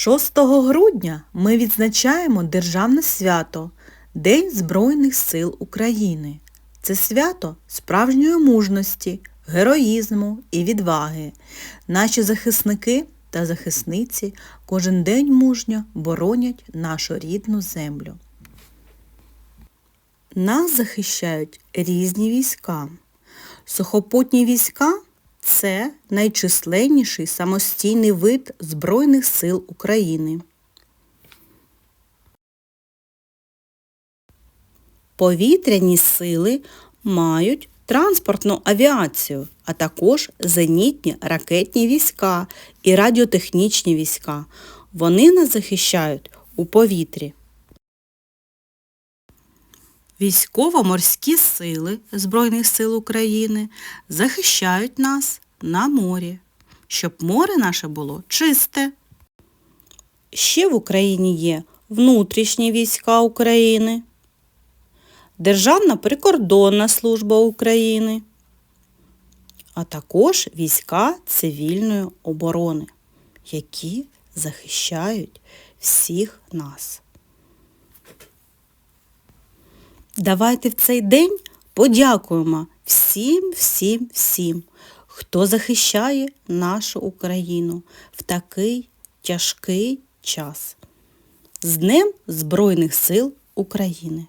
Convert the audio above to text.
6 грудня ми відзначаємо Державне свято День Збройних сил України. Це свято справжньої мужності, героїзму і відваги. Наші захисники та захисниці кожен день мужньо боронять нашу рідну землю. Нас захищають різні війська. Сухопутні війська це найчисленніший самостійний вид Збройних сил України. Повітряні сили мають транспортну авіацію, а також зенітні ракетні війська і радіотехнічні війська. Вони нас захищають у повітрі. Військово-морські сили Збройних сил України захищають нас на морі, щоб море наше було чисте. Ще в Україні є внутрішні війська України, Державна прикордонна служба України, а також війська цивільної оборони, які захищають всіх нас. Давайте в цей день подякуємо всім, всім, всім, хто захищає нашу Україну в такий тяжкий час. З Днем Збройних сил України!